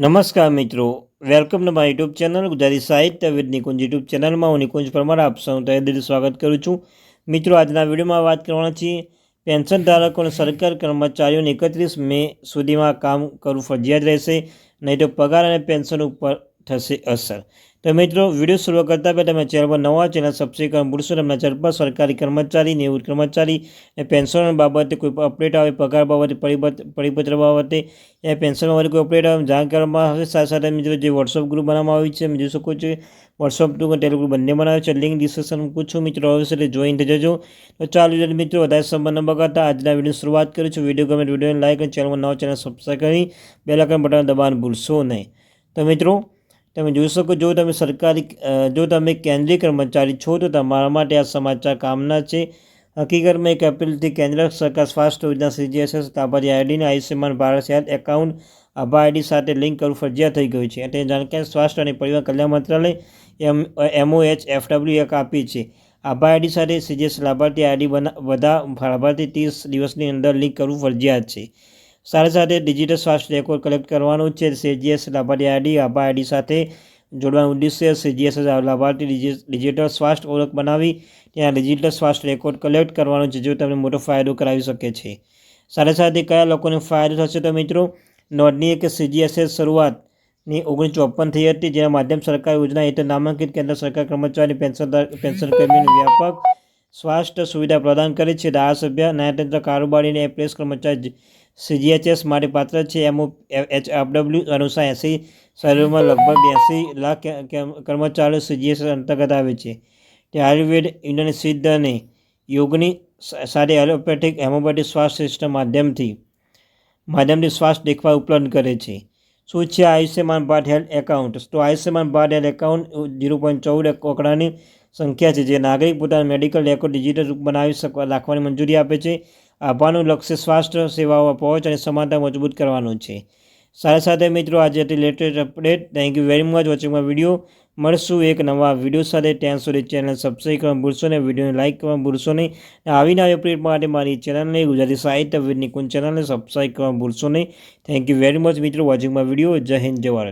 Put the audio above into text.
નમસ્કાર મિત્રો. Welcome to my YouTube channel Gujarati સાહિત્ય વિદ નિકુંજ યુટ્યુબ ચેનલમાં હું નિકુંજ પરમાર, આપ સૌનું તહે દિલ સ્વાગત કરું છું. મિત્રો, આજના વિડીયોમાં વાત કરવાના છીએ પેન્શન ધારકો અને સરકાર કર્મચારીઓને એકત્રીસ મે સુધીમાં કામ કરવું ફરજિયાત રહેશે. નહીં તો પગાર અને પેન્શન ઉપર થશે અસર. તો મિત્રો, વીડિયો શરૂ કરતાં પહેલાં તમે ચેનલ પર નવા ચેનલ સબસ્ક્રાઈબ કરવા ભૂલશો તમને ચેનલ પર સરકારી કર્મચારી, નિવૃત્ત કર્મચારી અને પેન્શન બાબતે કોઈ અપડેટ આવે, પગાર બાબતે, પરિપત્ર બાબતે એ પેન્શન બાબતે કોઈ અપડેટ આવે, જાણ કરવામાં આવે. સાથે સાથે મિત્રો, જે વોટ્સઅપ ગ્રુપ બનાવવામાં આવ્યું છે, તમે જોઈ શકો છો. વોટ્સઅપ ગ્રુપ અને ટેલિગ્રુપ બંને બનાવ્યો છે. લિંક ડિસ્ક્રિપ્શન મૂકું છું મિત્રો અવશ્ય એટલે જોઈન થઈ જજો. તો ચાલો વીડિયો મિત્રો, વધારે સંબંધ બગાડતા આજના વીડિયો શરૂઆત કરું છું. વીડિયો ગમે વિડીયોને લાઈક અને ચેનલમાં નવા ચેનલ સબસ્ક્રાઈબ કરી બેલાકન બટન દબાણ ભૂલશો નહીં. તો મિત્રો તમે જોઈ શકો, જો તમે સરકારી જો તમે કેન્દ્રીય કર્મચારી છો, તો તમારા માટે આ સમાચાર કામના છે. હકીકતમાં એક એપ્રિલથી કેન્દ્ર સરકાર સ્વાસ્થ્ય યોજના સીજીએસએસ તાબારી આઈડીને આયુષ્યમાન ભારત સેહત એકાઉન્ટ આભા આઈડી સાથે લિંક કરવું ફરજિયાત થઈ ગયું છે. તે જાણકારી સ્વાસ્થ્ય અને પરિવાર કલ્યાણ મંત્રાલય એમ એમઓએચ એફડબ્લ્યુ એક આપી છે. આભા આઈડી સાથે સીજીએસ લાભાર્થી આઈડી બના, બધા લાભાર્થી ત્રીસ દિવસની અંદર લિંક કરવું ફરજિયાત છે. સાથે સાથે ડિજિટલ સ્વાસ્થ્ય રેકોર્ડ કલેક્ટ કરવાનું છે. સીજીએસ લાભાર્થી આઈડી આભા આઈડી સાથે જોડવાનું ઉદ્દેશ્ય સીજીએસ લાભાર્થી ડિજિટલ સ્વાસ્થ્ય ઓળખ બનાવી ત્યાં ડિજિટલ સ્વાસ્થ્ય રેકોર્ડ કલેક્ટ કરવાનો છે, જો તમને મોટો ફાયદો કરાવી શકે છે. સાથે સાથે કયા લોકોને ફાયદો થશે તો મિત્રો, નોંધનીય કે સીજીએસએસ શરૂઆતની ઓગણીસો ચોપન થઈ હતી, જેના માધ્યમ સરકાર યોજના હેઠળ નામાંકિત કેન્દ્ર સરકાર કર્મચારી, પેન્શન પેન્શન કર્મીઓને વ્યાપક સ્વાસ્થ્ય સુવિધા પ્રદાન કરે છે. ધારાસભ્ય, ન્યાયતંત્ર, કારોબારી અને એપ્રેસ કર્મચારી સીજીએચએસ માટે પાત્ર છે. એમઓ એચ એફડબ્લ્યુ અનુસાર એંસી શહેરોમાં લગભગ બ્યાસી લાખ કર્મચારીઓ સીજીએસ અંતર્ગત આવે છે. તે આયુર્વેદ યુનાની સિદ્ધ અને યોગની સારી એલોપેથિક, હેમોપેથિક સ્વાસ્થ્ય સિસ્ટમ માધ્યમથી માધ્યમથી સ્વાસ્થ્ય દેખભાળ ઉપલબ્ધ કરે છે. શું છે આયુષ્યમાન ભારત હેલ્થ એકાઉન્ટ? તો Ayushman Bharat health account zero point ચૌદ આંકડાની સંખ્યા છે. જે નાગરિક પોતાના મેડિકલ રેકોર્ડ ડિજિટલ રૂપ બનાવી શકવા રાખવાની મંજૂરી આપે છે. આભારનું લક્ષ્ય સ્વાસ્થ્ય સેવાઓ પહોંચ અને સમાનતા મજબૂત કરવાનું છે. સાથે સાથે મિત્રો, આજે હતી latest update. Thank you very much વોચિંગમાં video મળશું એક નવા વીડિયો સાથે. ત્યાં સુધી ચેનલ સબસ્ક્રાઈબ કરવા ભૂલશો નહીં. વિડીયોને લાઇક કરવા ભૂલશો નહીં. આવી આવી અપડેટ માટે મારી ચેનલને ગુજરાતી સાહિત્ય નિકુંજ ચેનલને સબસ્ક્રાઈબ કરવા ભૂલશો નહીં. થેન્ક યુ વેરી મચ મિત્રો વોચિંગમાં વીડિયો જય હિન્દ, જય